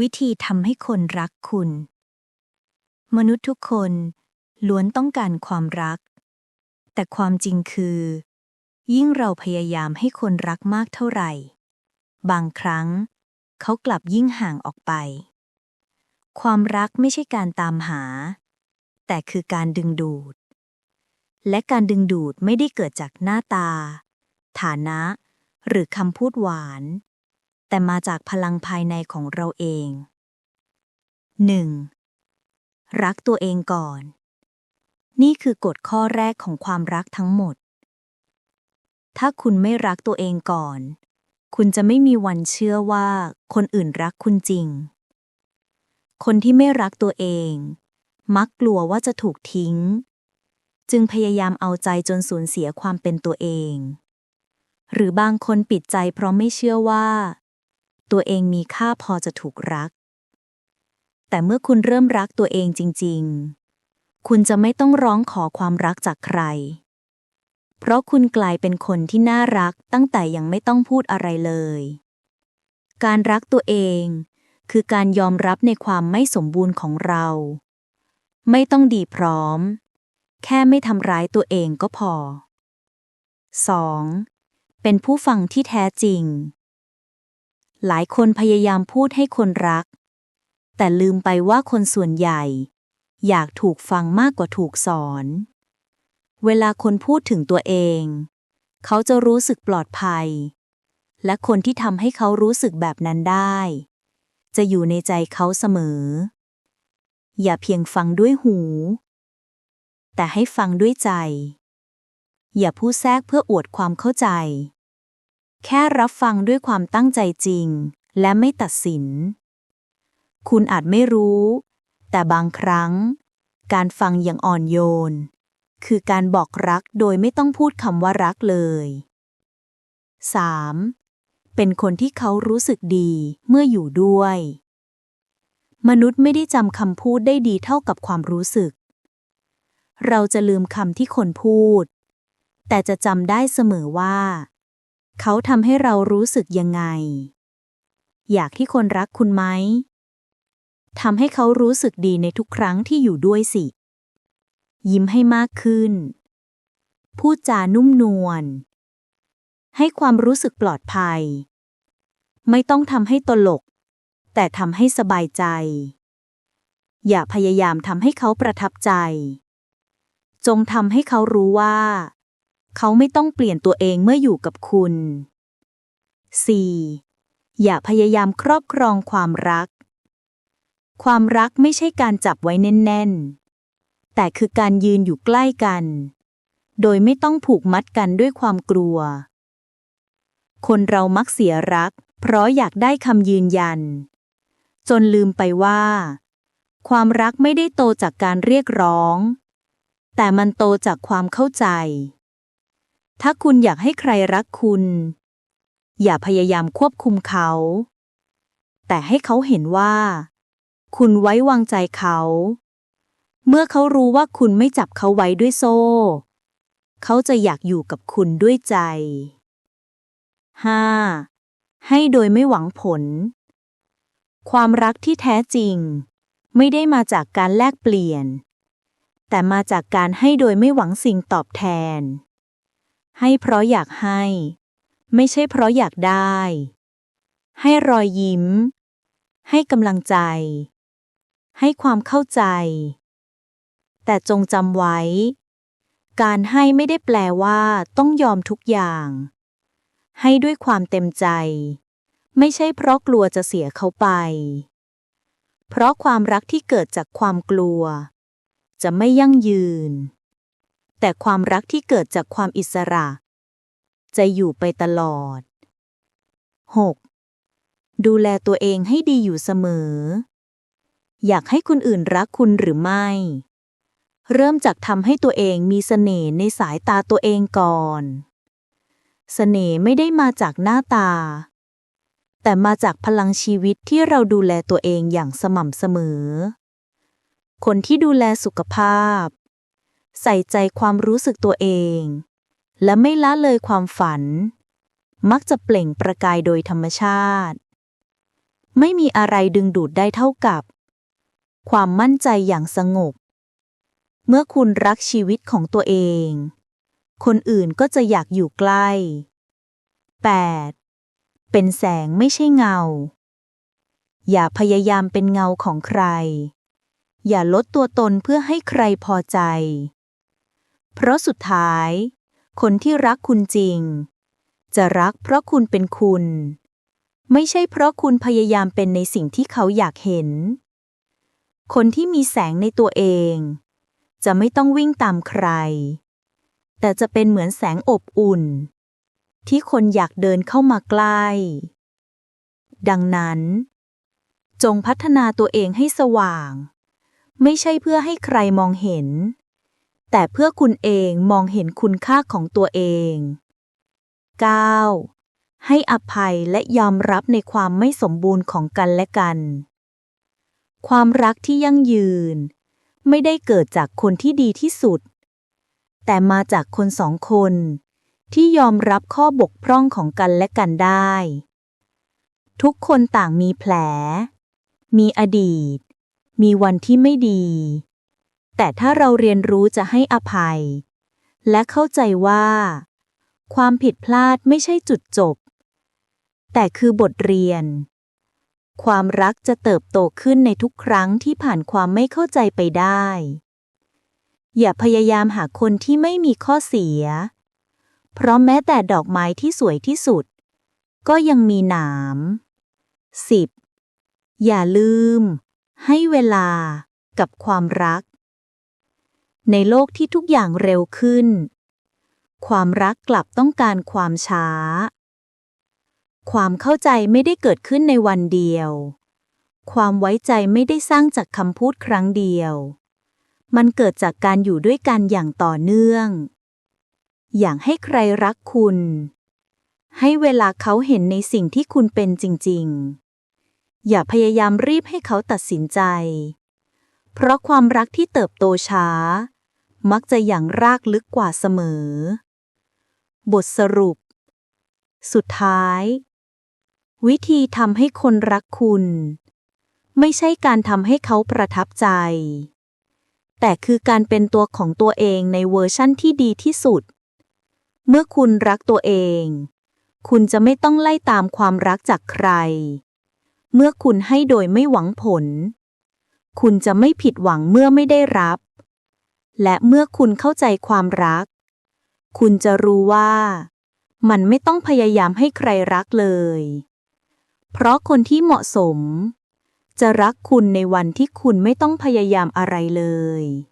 วิธีทำให้คนรักคุณ มนุษย์ทุกคนล้วนต้องการความรัก แต่ความจริงคือ ยิ่งเราพยายามให้คนรักมากเท่าไหร่ บางครั้ง เขากลับยิ่งห่างออกไป ความรักไม่ใช่การตามหา แต่คือการดึงดูด และการดึงดูดไม่ได้เกิดจากหน้าตา ฐานะ หรือคำพูดหวาน แต่มาจากพลังภายในของเราเอง 1. รักตัวเองก่อน นี่คือกฎข้อแรกของความรักทั้งหมด ถ้าคุณไม่รักตัวเองก่อน คุณจะไม่มีวันเชื่อว่าคนอื่นรักคุณจริง คนที่ไม่รักตัวเอง มักกลัวว่าจะถูกทิ้ง จึงพยายามเอาใจจนสูญเสียความเป็นตัวเองหรือบางคนปิดใจเพราะไม่เชื่อว่า ตัวเองมีค่าพอจะถูกรัก แต่เมื่อคุณเริ่มรักตัวเองจริง ๆ คุณจะไม่ต้องร้องขอความรักจากใคร เพราะคุณกลายเป็นคนที่น่ารักตั้งแต่ยังไม่ต้องพูดอะไรเลย การรักตัวเองคือการยอมรับในความไม่สมบูรณ์ของเรา ไม่ต้องดีพร้อม แค่ไม่ทำร้ายตัวเองก็พอ 2. เป็นผู้ฟังที่แท้จริง หลายคนพยายามพูดให้คนรัก แต่ลืมไปว่าคนส่วนใหญ่ อยากถูกฟังมากกว่าถูกสอน เวลาคนพูดถึงตัวเอง เขาจะรู้สึกปลอดภัย และคนที่ทำให้เขารู้สึกแบบนั้นได้ จะอยู่ในใจเขาเสมอ อย่าเพียงฟังด้วยหู แต่ให้ฟังด้วยใจ อย่าพูดแทรกเพื่ออวดความเข้าใจ แค่รับฟังด้วยความตั้งใจจริง และไม่ตัดสิน คุณอาจไม่รู้ แต่บางครั้ง การฟังอย่างอ่อนโยน คือการบอกรักโดยไม่ต้องพูดคำว่ารักเลย 3. เป็นคนที่เขารู้สึกดีเมื่ออยู่ด้วย มนุษย์ไม่ได้จำคำพูดได้ดีเท่ากับความรู้สึก เราจะลืมคำที่คนพูด แต่จะจำได้เสมอว่า เขาทำให้เรารู้สึกยังไง อยากที่คนรักคุณไหมทำให้เขารู้สึกดีในทุกครั้งที่อยู่ด้วยสิ ยิ้มให้มากขึ้น พูดจานุ่มนวล ให้ความรู้สึกปลอดภัย ไม่ต้องทำให้ตลก แต่ทำให้สบายใจ อย่าพยายามทำให้เขาประทับใจ จงทำให้เขารู้ว่า เขาไม่ต้องเปลี่ยนตัวเองเมื่ออยู่กับคุณ 4. อย่าพยายามครอบครองความรัก ความรักไม่ใช่การจับไว้แน่น ๆ แต่คือการยืนอยู่ใกล้กัน โดยไม่ต้องผูกมัดกันด้วยความกลัว คนเรามักเสียรัก เพราะอยากได้คำยืนยัน จนลืมไปว่า ความรักไม่ได้โตจากการเรียกร้อง แต่มันโตจากความเข้าใจ ถ้าคุณอยากให้ใครรักคุณ อย่าพยายามควบคุมเขา แต่ให้เขาเห็นว่า คุณไว้วางใจเขา เมื่อเขารู้ว่าคุณไม่จับเขาไว้ด้วยโซ่ เขาจะอยากอยู่กับคุณด้วยใจ 5. ให้โดยไม่หวังผล ความรักที่แท้จริง ไม่ได้มาจากการแลกเปลี่ยน แต่มาจากการให้โดยไม่หวังสิ่งตอบแทน ให้เพราะอยากให้ ไม่ใช่เพราะอยากได้ ให้รอยยิ้ม ให้กำลังใจ ให้ความเข้าใจ แต่จงจำไว้ การให้ไม่ได้แปลว่าต้องยอมทุกอย่าง ให้ด้วยความเต็มใจ ไม่ใช่เพราะกลัวจะเสียเขาไป เพราะความรักที่เกิดจากความกลัว จะไม่ยั่งยืน แต่ความรักที่เกิดจากความอิสระ จะอยู่ไปตลอด 6. ดูแลตัวเองให้ดีอยู่เสมอ อยากให้คนอื่นรักคุณหรือไม่ เริ่มจากทำให้ตัวเองมีเสน่ห์ในสายตาตัวเองก่อนเสน่ห์ไม่ได้มาจากหน้าตา แต่มาจากพลังชีวิตที่เราดูแลตัวเองอย่างสม่ำเสมอ คนที่ดูแลสุขภาพ ใส่ใจความรู้สึกตัวเอง และไม่ละเลยความฝัน มักจะเปล่งประกายโดยธรรมชาติ ไม่มีอะไรดึงดูดได้เท่ากับ ความมั่นใจอย่างสงบ เมื่อคุณรักชีวิตของตัวเอง คนอื่นก็จะอยากอยู่ใกล้ 8. เป็นแสงไม่ใช่เงา อย่าพยายามเป็นเงาของใครอย่าลดตัวตนเพื่อให้ใครพอใจ เพราะสุดท้าย คนที่รักคุณจริง จะรักเพราะคุณเป็นคุณ ไม่ใช่เพราะคุณพยายามเป็นในสิ่งที่เขาอยากเห็น คนที่มีแสงในตัวเอง จะไม่ต้องวิ่งตามใคร แต่จะเป็นเหมือนแสงอบอุ่น ที่คนอยากเดินเข้ามาใกล้ ดังนั้น จงพัฒนาตัวเองให้สว่าง ไม่ใช่เพื่อให้ใครมองเห็น แต่เพื่อคุณเองมองเห็นคุณค่าของตัวเอง 9. ให้อภัยและยอมรับในความไม่สมบูรณ์ของกันและกัน ความรักที่ยั่งยืน ไม่ได้เกิดจากคนที่ดีที่สุด แต่มาจากคนสองคน ที่ยอมรับข้อบกพร่องของกันและกันได้ ทุกคนต่างมีแผล มีอดีต มีวันที่ไม่ดี แต่ถ้าเราเรียนรู้จะให้อภัย และเข้าใจว่า ความผิดพลาดไม่ใช่จุดจบ แต่คือบทเรียน ความรักจะเติบโตขึ้นในทุกครั้งที่ผ่านความไม่เข้าใจไปได้ อย่าพยายามหาคนที่ไม่มีข้อเสีย เพราะแม้แต่ดอกไม้ที่สวยที่สุด ก็ยังมีหนาม 10. อย่าลืม ให้เวลากับความรัก ในโลกที่ทุกอย่างเร็วขึ้น ความรักกลับต้องการความช้า ความเข้าใจไม่ได้เกิดขึ้นในวันเดียว ความไว้ใจไม่ได้สร้างจากคำพูดครั้งเดียว มันเกิดจากการอยู่ด้วยกันอย่างต่อเนื่อง อย่างให้ใครรักคุณ ให้เวลาเขาเห็นในสิ่งที่คุณเป็นจริง ๆ อย่าพยายามรีบให้เขาตัดสินใจ เพราะความรักที่เติบโตช้า มักจะอย่างรากลึกกว่าเสมอ บทสรุป สุดท้าย วิธีทำให้คนรักคุณ ไม่ใช่การทำให้เขาประทับใจ แต่คือการเป็นตัวของตัวเองในเวอร์ชั่นที่ดีที่สุด เมื่อคุณรักตัวเอง คุณจะไม่ต้องไล่ตามความรักจากใคร เมื่อคุณให้โดยไม่หวังผล คุณจะไม่ผิดหวังเมื่อไม่ได้รับ และเมื่อคุณเข้าใจความรัก คุณจะรู้ว่า มันไม่ต้องพยายามให้ใครรักเลย เพราะคนที่เหมาะสม จะรักคุณในวันที่คุณไม่ต้องพยายามอะไรเลย